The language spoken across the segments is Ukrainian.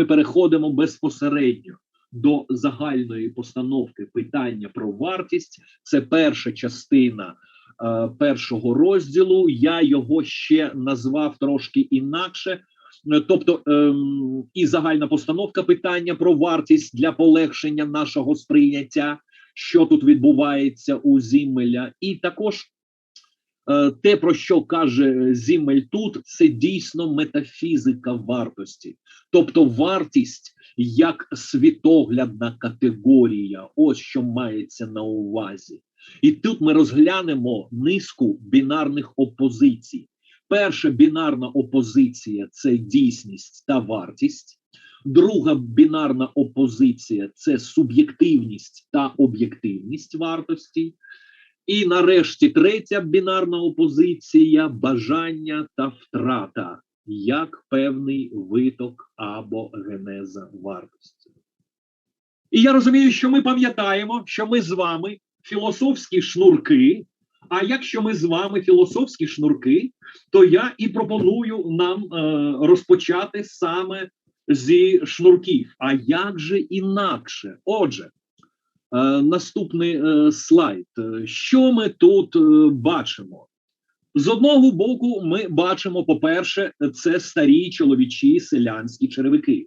ми переходимо безпосередньо до загальної постановки питання про вартість. Це перша частина е, першого розділу. Я його ще назвав трошки інакше. Е, тобто ем, і загальна постановка питання про вартість для полегшення нашого сприйняття, що тут відбувається у Зіммеля, і також те, про що каже Зіммель тут, це дійсно метафізика вартості, тобто вартість як світоглядна категорія, ось що мається на увазі. І тут ми розглянемо низку бінарних опозицій. Перша бінарна опозиція це дійсність та вартість. Друга бінарна опозиція це суб'єктивність та об'єктивність вартості. І нарешті третя бінарна опозиція бажання та втрата як певний виток або генеза вартості. І я розумію, що ми пам'ятаємо, що ми з вами філософські шнурки. А якщо ми з вами філософські шнурки, то я і пропоную нам е, розпочати саме зі шнурків. А як же інакше? Отже, наступний е, слайд. Що ми тут е, бачимо? З одного боку, ми бачимо, по-перше, це старі чоловічі селянські черевики.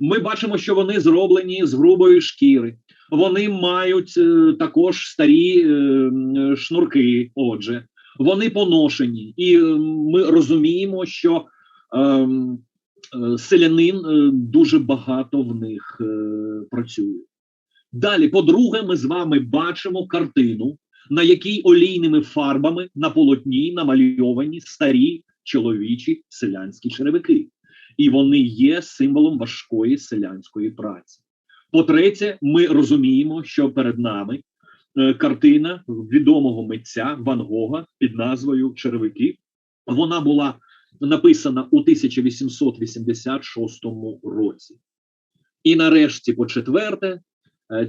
Ми бачимо, що вони зроблені з грубої шкіри. Вони мають е, також старі е, шнурки. Отже, вони поношені, і е, ми розуміємо, що е, селянин е, дуже багато в них е, працює. Далі, по-друге, ми з вами бачимо картину на якій олійними фарбами на полотні намальовані старі чоловічі селянські черевики, і вони є символом важкої селянської праці. По-третє, ми розуміємо, що перед нами е, картина відомого митця Ван Гога під назвою Черевики. Вона була написана у 1886 році. І нарешті, по четверте,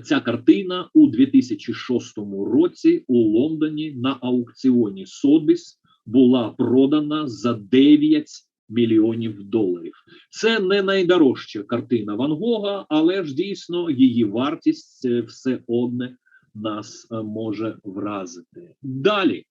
ця картина у 2006 році у Лондоні на аукціоні Сотбіс була продана за 9 мільйонів доларів. Це не найдорожча картина Ван Гога, але ж дійсно її вартість е, все одне нас е, може вразити. Далі.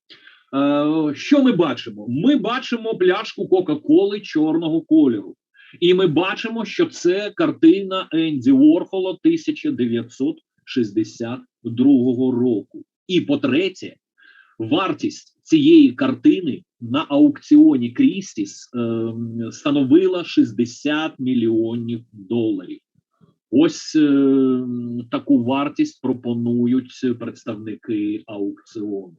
Що ми бачимо? Ми бачимо пляшку Кока-Коли чорного кольору. І ми бачимо, що це картина Енді Ворхола 1962 року. І по-третє, вартість цієї картини на аукціоні Крістіс е, становила 60 мільйонів доларів. Ось е, таку вартість пропонують представники аукціону.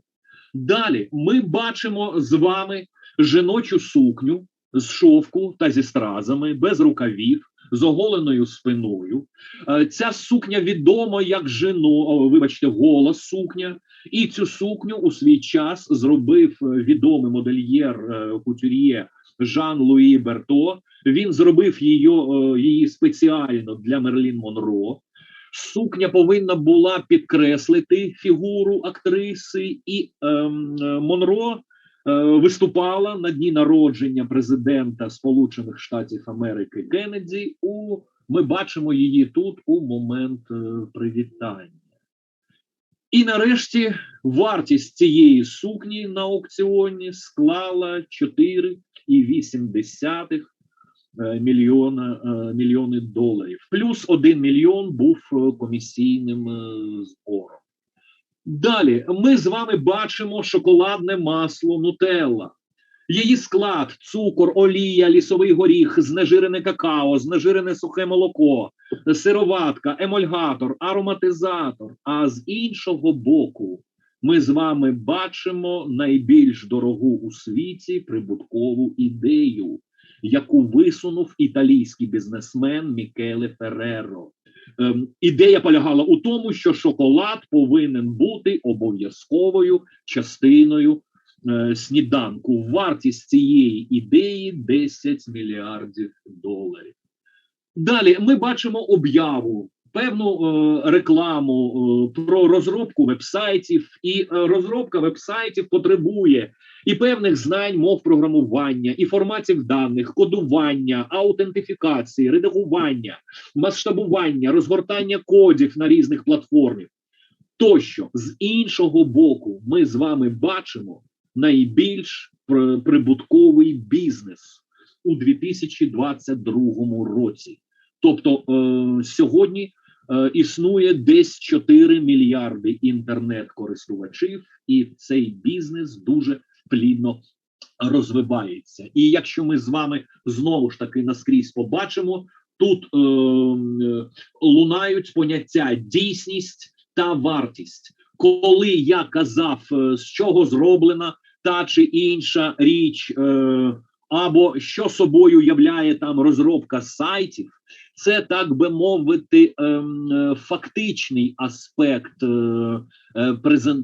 Далі ми бачимо з вами жіночу сукню з шовку та зі стразами, без рукавів, з оголеною спиною. Е, ця сукня відома як жено, вибачте, гола сукня. І цю сукню у свій час зробив відомий модельєр е, кутюр'є Жан Луї Берто. Він зробив її, е, її спеціально для Мерлін Монро. Сукня повинна була підкреслити фігуру актриси, і ем, Монро Е, виступала на дні народження президента Сполучених Штатів Америки Кеннеді. У ми бачимо її тут у момент е, привітання. І нарешті вартість цієї сукні на аукціоні склала 4,8 е, мільйона мільйони доларів. Плюс 1 мільйон був комісійним збором. Далі ми з вами бачимо шоколадне масло нутелла. Її склад, цукор, олія, лісовий горіх, знежирене какао, знежирене сухе молоко, сироватка, емульгатор, ароматизатор. А з іншого боку, ми з вами бачимо найбільш дорогу у світі прибуткову ідею, яку висунув італійський бізнесмен Мікеле Ферреро. Ем, ідея полягала у тому, що шоколад повинен бути обов'язковою частиною е, сніданку. Вартість цієї ідеї 10 мільярдів доларів. Далі ми бачимо об'яву. Певну е, рекламу е, про розробку вебсайтів, і е, розробка вебсайтів потребує і певних знань мов програмування, і форматів даних, кодування, аутентифікації, редагування, масштабування, розгортання кодів на різних платформах. Тощо з іншого боку, ми з вами бачимо найбільш прибутковий бізнес у 2022 році. Тобто е, сьогодні існує десь 4 мільярди інтернет-користувачів, і цей бізнес дуже плідно розвивається. І якщо ми з вами знову ж таки наскрізь побачимо, тут е, лунають поняття дійсність та вартість. Коли я казав, е, з чого зроблена та чи інша річ, е, або що собою являє там розробка сайтів, це так би мовити, ем, е, фактичний аспект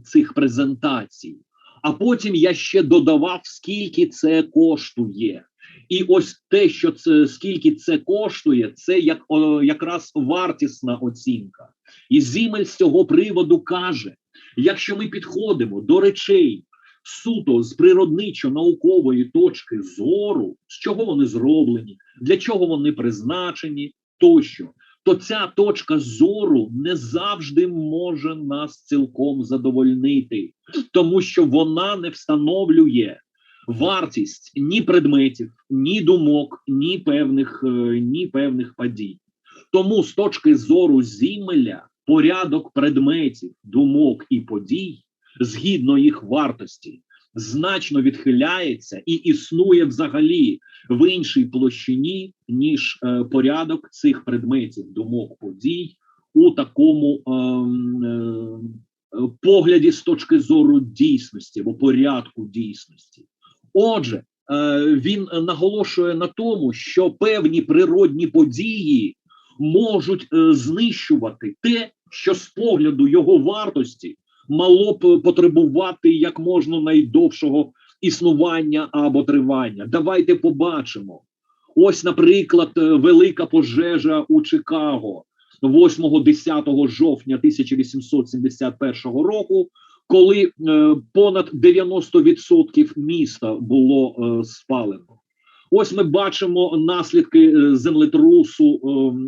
цих презентацій. А потім я ще додавав, скільки це коштує. І ось те, що це скільки це коштує, це як о, якраз вартісна оцінка. І Зімель з цього приводу каже: якщо ми підходимо до речей суто з природничо-наукової точки зору, з чого вони зроблені, для чого вони призначені, тощо, то ця точка зору не завжди може нас цілком задовольнити, тому що вона не встановлює вартість ні предметів, ні думок, ні певних, е, ні певних подій. Тому з точки зору зімеля порядок предметів, думок і подій згідно їх вартості значно відхиляється і існує взагалі в іншій площині, ніж е, порядок цих предметів, думок, подій у такому е, е, погляді з точки зору дійсності або порядку дійсності. Отже, е, він наголошує на тому, що певні природні події можуть е, знищувати те, що з погляду його вартості мало б потребувати як можна найдовшого існування або тривання. Давайте побачимо. Ось, наприклад, е, велика пожежа у Чикаго 8-10 жовтня 1871 року, коли е, понад 90% міста було е, спалено. Ось ми бачимо наслідки землетрусу е,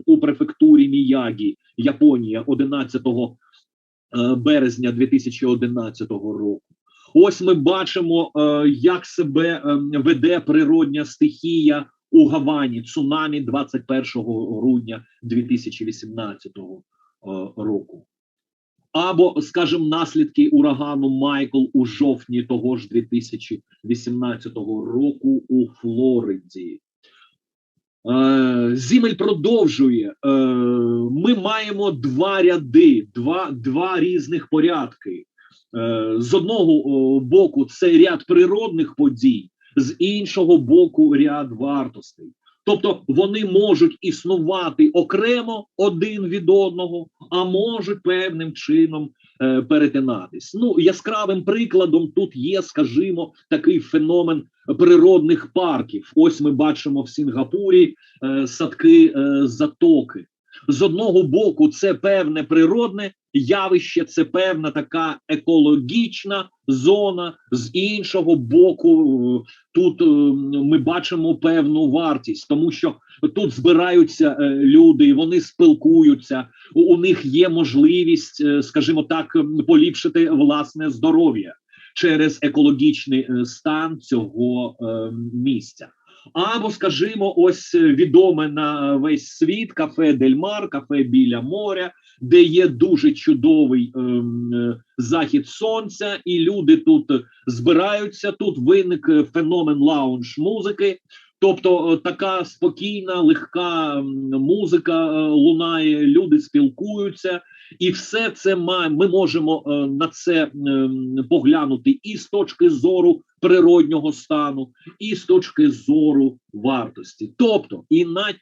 у префектурі Міягі, Японія, 11 Е, березня 2011 року. Ось ми бачимо, е, як себе е, веде природня стихія у Гавані цунамі 21 грудня 2018 року. Або, скажімо, наслідки урагану Майкл у жовтні того ж 2018 року у Флориді. Е, Зімель продовжує. Е, ми маємо два ряди, два два різних порядки. Е, з одного боку, це ряд природних подій, з іншого боку, ряд вартостей. Тобто вони можуть існувати окремо один від одного, а можуть певним чином е, перетинатись. Ну яскравим прикладом тут є, скажімо, такий феномен природних парків. Ось ми бачимо в Сінгапурі е, садки е, затоки. З одного боку, це певне природне явище, це певна така екологічна зона. З іншого боку, е, тут е, ми бачимо певну вартість, тому що тут збираються е, люди, вони спілкуються. У них є можливість, скажімо так, поліпшити власне здоров'я через екологічний стан цього місця. Або, скажімо, ось відоме на весь світ кафе Дельмар, кафе біля моря, де є дуже чудовий ем, е, захід сонця, і люди тут збираються. Тут виник феномен лаунж музики. Тобто е, така спокійна, легка музика е, лунає, люди спілкуються, і все це ми можемо е, на це поглянути і з точки зору природнього стану, і з точки зору вартості. Тобто,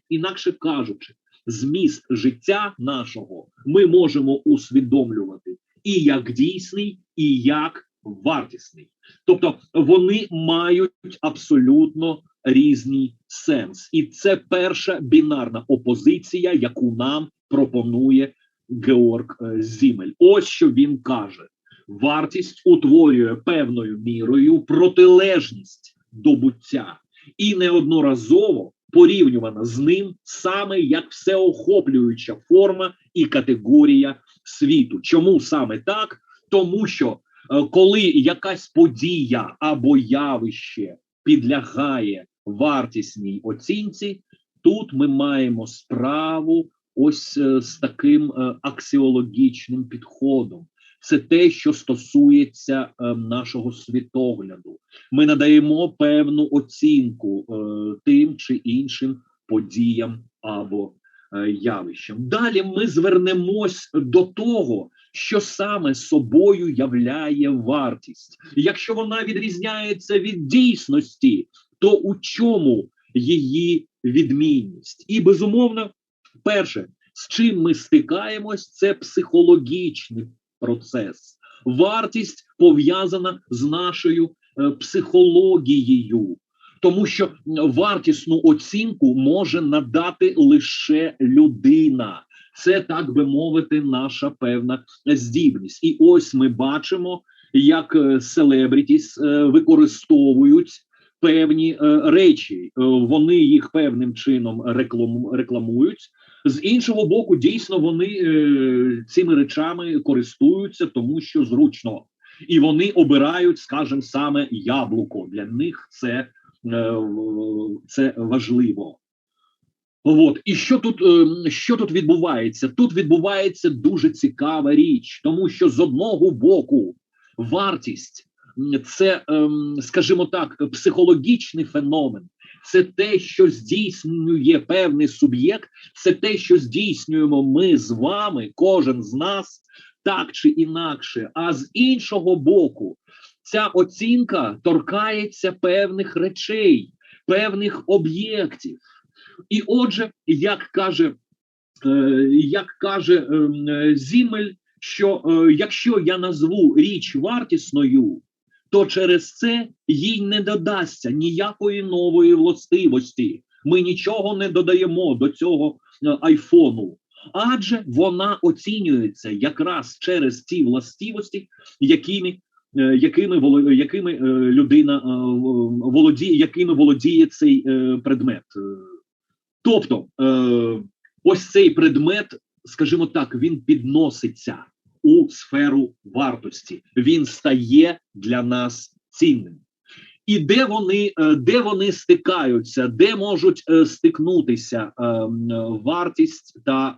інакше кажучи, зміст життя нашого ми можемо усвідомлювати і як дійсний, і як вартісний. Тобто вони мають абсолютно різний сенс, і це перша бінарна опозиція, яку нам пропонує Георг е, Зімель. Ось що він каже: Вартість утворює певною мірою протилежність до буття і неодноразово порівнювана з ним саме як всеохоплююча форма і категорія світу. Чому саме так? Тому що е, коли якась подія або явище підлягає вартісній оцінці, тут ми маємо справу ось е, з таким е, аксіологічним підходом. Це те, що стосується е, нашого світогляду. Ми надаємо певну оцінку е, тим чи іншим подіям або е, явищам. Далі ми звернемось до того, що саме собою являє вартість. Якщо вона відрізняється від дійсності, то у чому її відмінність? І безумовно, перше, з чим ми стикаємось, це психологічний процес. Вартість пов'язана з нашою е, психологією, тому що вартісну оцінку може надати лише людина. Це так би мовити, наша певна здібність. І ось ми бачимо, як селебрітіс е, використовують певні е, речі, е, вони їх певним чином реклам, рекламують. З іншого боку, дійсно вони е, цими речами користуються, тому що зручно, і вони обирають, скажімо, саме яблуко. Для них це, е, це важливо. От і що тут е, що тут відбувається? Тут відбувається дуже цікава річ, тому що з одного боку вартість це, ем, скажімо так, психологічний феномен. Це те, що здійснює певний суб'єкт, це те, що здійснюємо ми з вами, кожен з нас, так чи інакше. А з іншого боку, ця оцінка торкається певних речей, певних об'єктів. І отже, як каже, е, як каже ем, Зімель, що е, якщо я назву річ вартісною, то через це їй не додасться ніякої нової властивості. Ми нічого не додаємо до цього е, айфону, адже вона оцінюється якраз через ті властивості, якими е, якими якими е, людина володіє, якими володіє цей предмет. Тобто ось цей предмет, скажімо так, він підноситься у сферу вартості. Він стає для нас цінним. І де вони е, де вони стикаються, де можуть е, стикнутися е, вартість та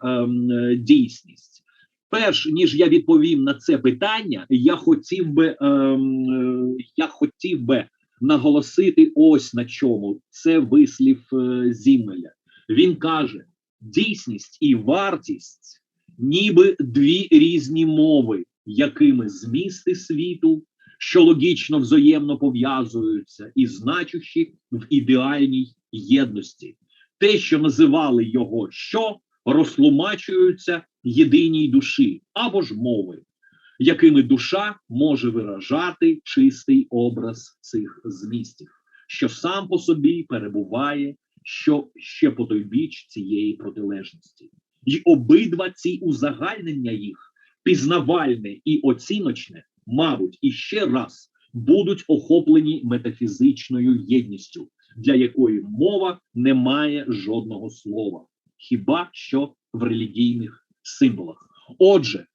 дійсність? Перш ніж я відповім на це питання, я хотів би я хотів би наголосити ось на чому це вислів Зімеля. Він каже: дійсність і вартість ніби дві різні мови, якими змісти світу, що логічно взаємно пов'язуються і значущі в ідеальній єдності. Те, що називали його що, розтлумачуються єдиній душі або ж мови, якими душа може виражати чистий образ цих змістів, що сам по собі перебуває, що ще по той біч цієї протилежності. І обидва ці узагальнення їх пізнавальне і оціночне, мабуть, і ще раз будуть охоплені метафізичною єдністю, для якої мова не має жодного слова, хіба що в релігійних символах. Отже,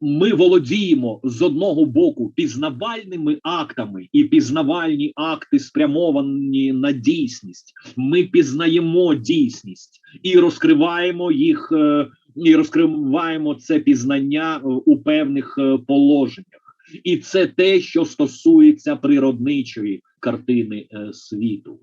ми володіємо з одного боку пізнавальними актами, і пізнавальні акти спрямовані на дійсність. Ми пізнаємо дійсність і розкриваємо їх, е, і розкриваємо це пізнання е, у певних е, положеннях, і це те, що стосується природничої картини світу.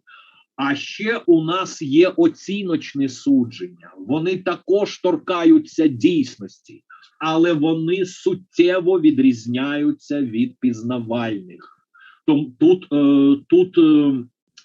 А ще у нас є оціночні судження. Вони також торкаються дійсності але вони суттєво відрізняються від пізнавальних. Тому тут, е, тут е,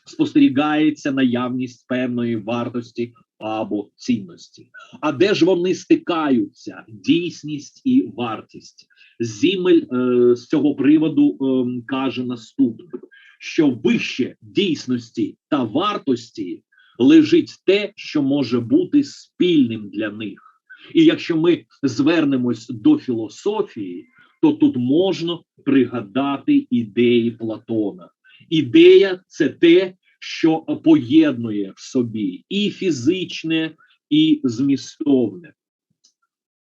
спостерігається наявність певної вартості або цінності. А де ж вони стикаються? Дійсність і вартість. Зімель е, з цього приводу е, каже наступне: що вище дійсності та вартості лежить те, що може бути спільним для них. І якщо ми звернемось до філософії, то тут можна пригадати ідеї Платона. Ідея це те, що поєднує в собі і фізичне, і змістовне.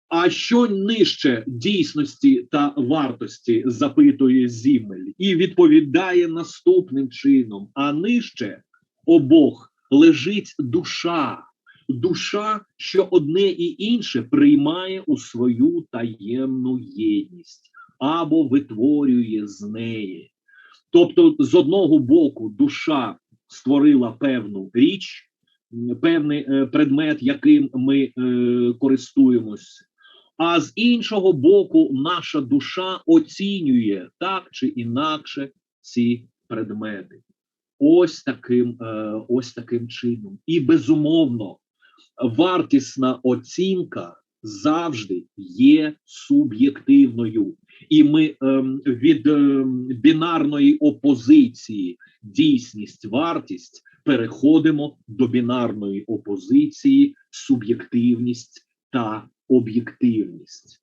А що нижче дійсності та вартості запитує Зімель і відповідає наступним чином: а нижче обох лежить душа, душа, що одне і інше приймає у свою таємну єдність або витворює з неї. Тобто, з одного боку, душа створила певну річ, певний е, предмет, яким ми е, користуємось. А з іншого боку, наша душа оцінює так чи інакше ці предмети. Ось таким, е, ось таким чином. І безумовно, вартісна оцінка завжди є суб'єктивною. І ми ем, від ем, бінарної опозиції дійсність, вартість переходимо до бінарної опозиції, суб'єктивність та об'єктивність.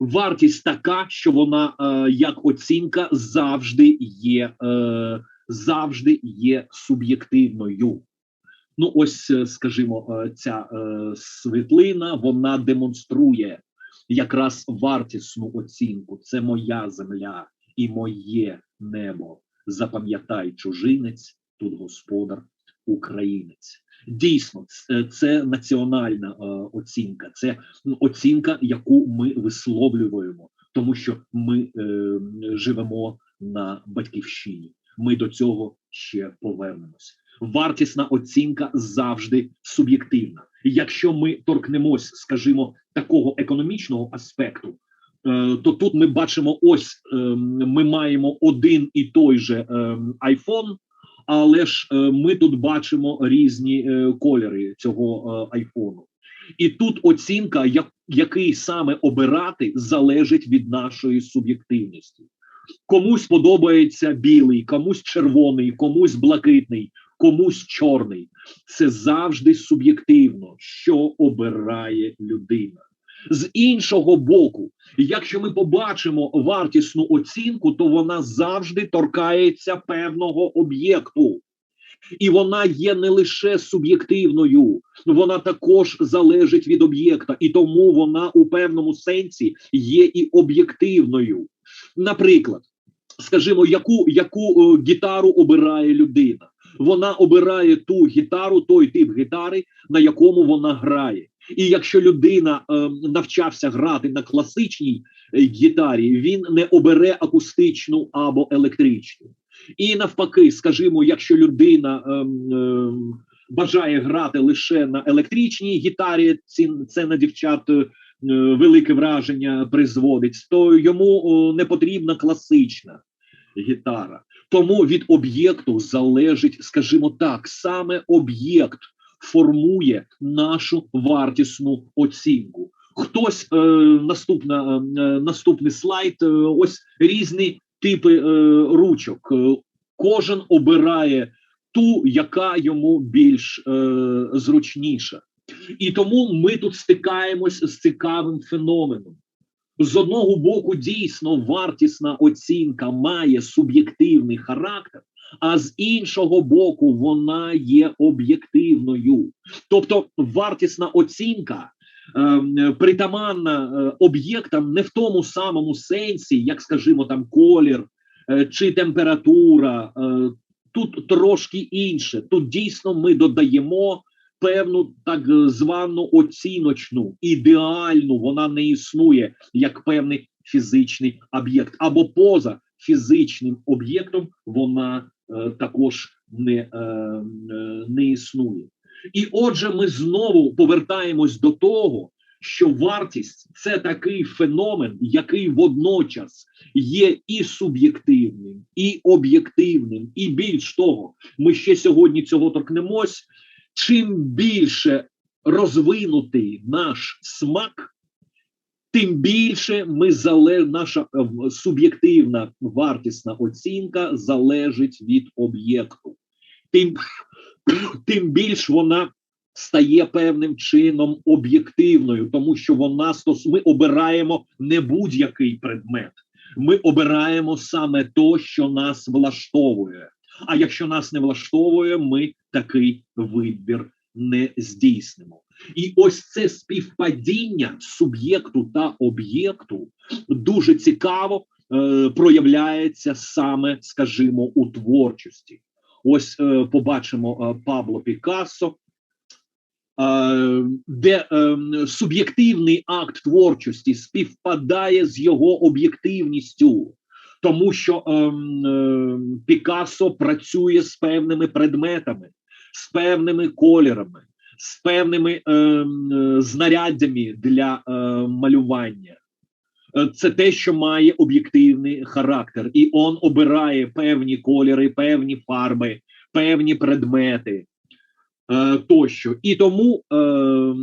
Вартість така, що вона е, як оцінка завжди є, е, завжди є суб'єктивною. Ну, ось, е, скажімо, е, ця е, світлина вона демонструє якраз вартісну оцінку. Це моя земля і моє небо. Запам'ятай чужинець, тут господар, українець. Дійсно, це, національна оцінка, це ну, оцінка, яку ми висловлюємо, тому що ми живемо на батьківщині. Ми до цього ще повернемось. Вартісна оцінка завжди суб'єктивна. Якщо ми торкнемось, скажімо, такого економічного аспекту, е, то тут ми бачимо: ось е, ми маємо один і той же е, iPhone, але ж ми тут бачимо різні кольори цього айфону. І тут оцінка, який саме обирати, залежить від нашої суб'єктивності. Комусь подобається білий, комусь червоний, комусь блакитний, комусь чорний. Це завжди суб'єктивно, що обирає людина. З іншого боку, якщо ми побачимо вартісну оцінку, то вона завжди торкається певного об'єкту. І вона є не лише суб'єктивною, вона також залежить від об'єкта, і тому вона у певному сенсі є і об'єктивною. Наприклад, скажімо, яку яку е, гітару обирає людина? Вона обирає ту гітару, той тип гітари, на якому вона грає. І якщо людина е, навчався грати на класичній е, гітарі, він не обере акустичну або електричну. І навпаки, скажімо, якщо людина е, е, бажає грати лише на електричній гітарі, ці, це на дівчат е, велике враження призводить, то йому е, не потрібна класична гітара. Тому від об'єкту залежить, скажімо так, саме об'єкт формує нашу вартісну оцінку. Хтось е, наступна, е, наступний слайд. Е, ось різні типи е, ручок. Е, кожен обирає ту, яка йому більш е, зручніша. І тому ми тут стикаємось з цікавим феноменом. З одного боку, дійсно вартісна оцінка має суб'єктивний характер, а з іншого боку, вона є об'єктивною. Тобто вартісна оцінка е, притаманна е, об'єктам не в тому самому сенсі, як, скажімо, там колір е, чи температура. Е, тут трошки інше. Тут дійсно ми додаємо. Певну так звану оціночну, ідеальну, вона не існує як певний фізичний об'єкт, або поза фізичним об'єктом вона Е, також не, е, е, не існує. І отже, ми знову повертаємось до того, що вартість це такий феномен, який водночас є і суб'єктивним, і об'єктивним, і більш того, ми ще сьогодні цього торкнемось. Чим більше розвинутий наш смак, тим більше ми залеж... наша е, суб'єктивна вартісна оцінка залежить від об'єкту, тим тим більш вона стає певним чином об'єктивною, тому що вона стос... ми обираємо не будь-який предмет, ми обираємо саме то, що нас влаштовує. А якщо нас не влаштовує, ми такий вибір не здійснимо. І ось це співпадіння суб'єкту та об'єкту дуже цікаво е, проявляється саме, скажімо, у творчості. Ось е, побачимо е, Пабло Пікассо, е, де е, суб'єктивний акт творчості співпадає з його об'єктивністю. Тому що е, е, Пікассо працює з певними предметами, з певними кольорами, з певними е, е, знаряддями для е, малювання. Е, це те, що має об'єктивний характер, і он обирає певні кольори, певні фарби, певні предмети е, тощо. І тому е,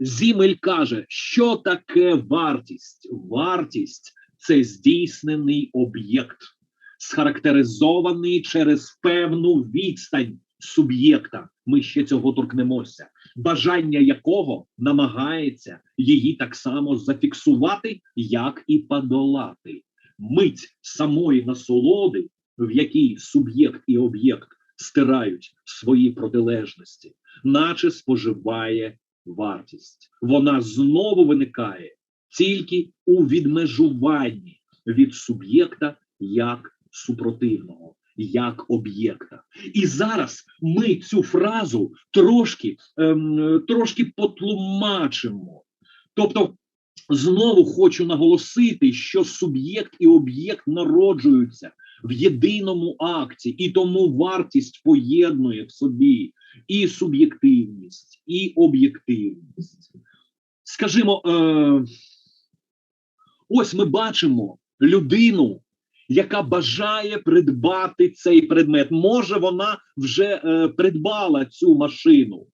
Зімель каже, що таке вартість? Вартість це здійснений об'єкт, схарактеризований через певну відстань суб'єкта. Ми ще цього торкнемося, бажання якого намагається її так само зафіксувати, як і подолати. Мить самої насолоди, в якій суб'єкт і об'єкт стирають свої протилежності, наче споживає вартість. Вона знову виникає тільки у відмежуванні від суб'єкта як супротивного як об'єкта. І зараз ми цю фразу трошки, ем, трошки потлумачимо. Тобто, знову хочу наголосити, що суб'єкт і об'єкт народжуються в єдиному акті, і тому вартість поєднує в собі і суб'єктивність, і об'єктивність. Скажімо, е, ось ми бачимо людину яка бажає придбати цей предмет. Може, вона вже е, придбала цю машину.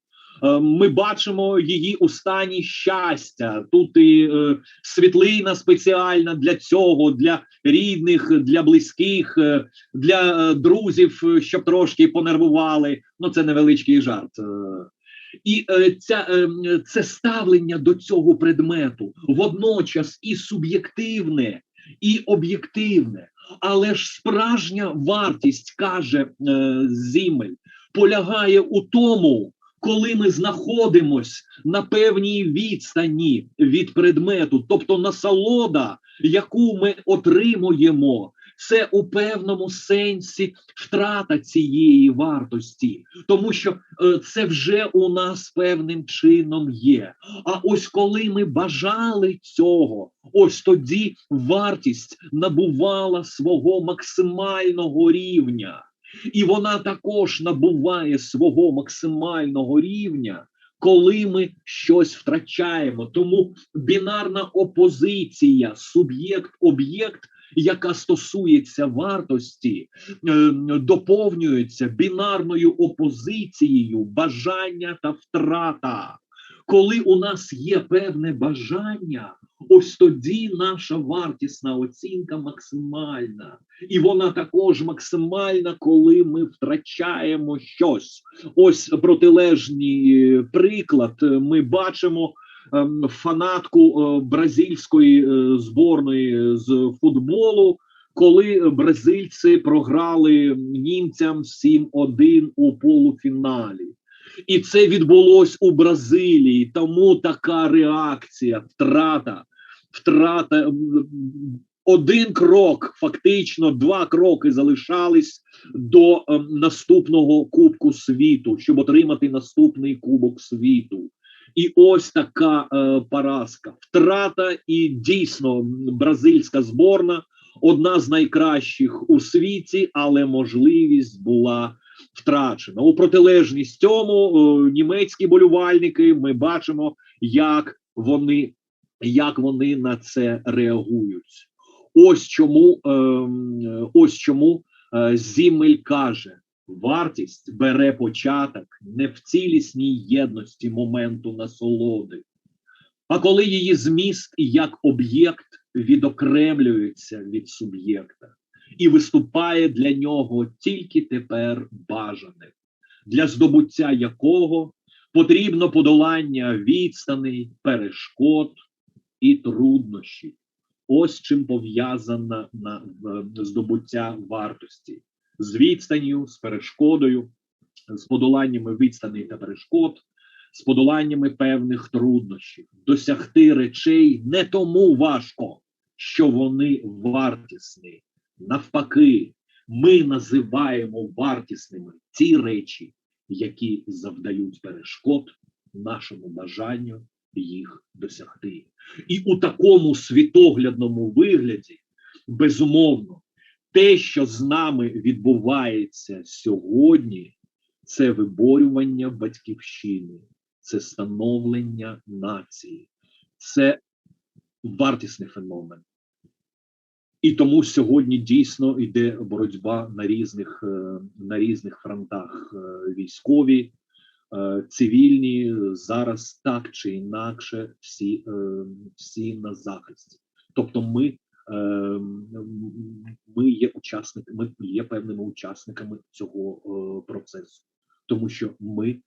Е, ми бачимо її у стані щастя. Тут і е, світлина спеціальна для цього, для рідних, для близьких, е, для е, друзів, щоб трошки понервували. Ну, це невеличкий жарт. Е. І е, ця, е, це ставлення до цього предмету водночас і суб'єктивне, і об'єктивне. Але ж справжня вартість, каже е, Зімель, полягає у тому, коли ми знаходимось на певній відстані від предмету, тобто насолода, яку ми отримуємо це у певному сенсі втрата цієї вартості, тому що е, це вже у нас певним чином є. А ось коли ми бажали цього, ось тоді вартість набувала свого максимального рівня. І вона також набуває свого максимального рівня, коли ми щось втрачаємо. Тому бінарна опозиція, суб'єкт-об'єкт яка стосується вартості, е, доповнюється бінарною опозицією бажання та втрата. Коли у нас є певне бажання, ось тоді наша вартісна оцінка максимальна, і вона також максимальна, коли ми втрачаємо щось. Ось протилежний приклад ми бачимо фанатку е, бразильської е, зборної з футболу, коли бразильці програли німцям 7-1 у полуфіналі. І це відбулось у Бразилії. Тому така реакція, втрата, втрата. Один крок, фактично, два кроки залишались до е, наступного Кубку світу, щоб отримати наступний Кубок світу. І ось така е, поразка. Втрата, і дійсно бразильська зборна одна з найкращих у світі, але можливість була втрачена. У протилежність цьому е, німецькі болювальники ми бачимо, як вони як вони на це реагують. Ось чому, е, ось чому е, Зімель каже. Вартість бере початок не в цілісній єдності моменту насолоди, а коли її зміст як об'єкт відокремлюється від суб'єкта і виступає для нього тільки тепер бажаним, для здобуття якого Потрібно подолання відстаней, перешкод і труднощів. Ось чим пов'язана на е, здобуття вартості з відстанню, з перешкодою, з подоланнями відстаней та перешкод, з подоланнями певних труднощів. Досягти речей не тому важко, що вони вартісні. Навпаки, ми називаємо вартісними ті речі, які завдають перешкод нашому бажанню їх досягти. І у такому світоглядному вигляді, безумовно, те, що з нами відбувається сьогодні, це виборювання батьківщини, це становлення нації, це вартісний феномен. І тому сьогодні дійсно йде боротьба на різних, е, на різних фронтах е, військові, е, цивільні зараз так чи інакше всі, всі на захисті. Тобто, ми, ми є учасниками, ми є певними учасниками цього е, процесу, тому що ми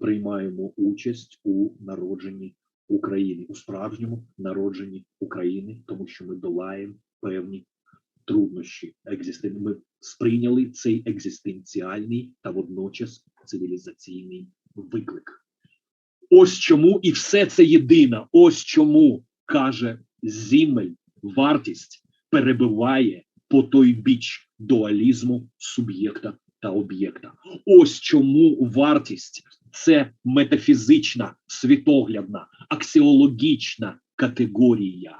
приймаємо участь у народженні України, у справжньому народженні України, тому що ми долаємо певні труднощі. Ми сприйняли цей екзистенціальний та водночас цивілізаційний виклик. Ось чому і все це єдине. Ось чому каже Зімель, вартість перебиває по той біч дуалізму суб'єкта та об'єкта. Ось чому вартість це метафізична, світоглядна, аксіологічна категорія.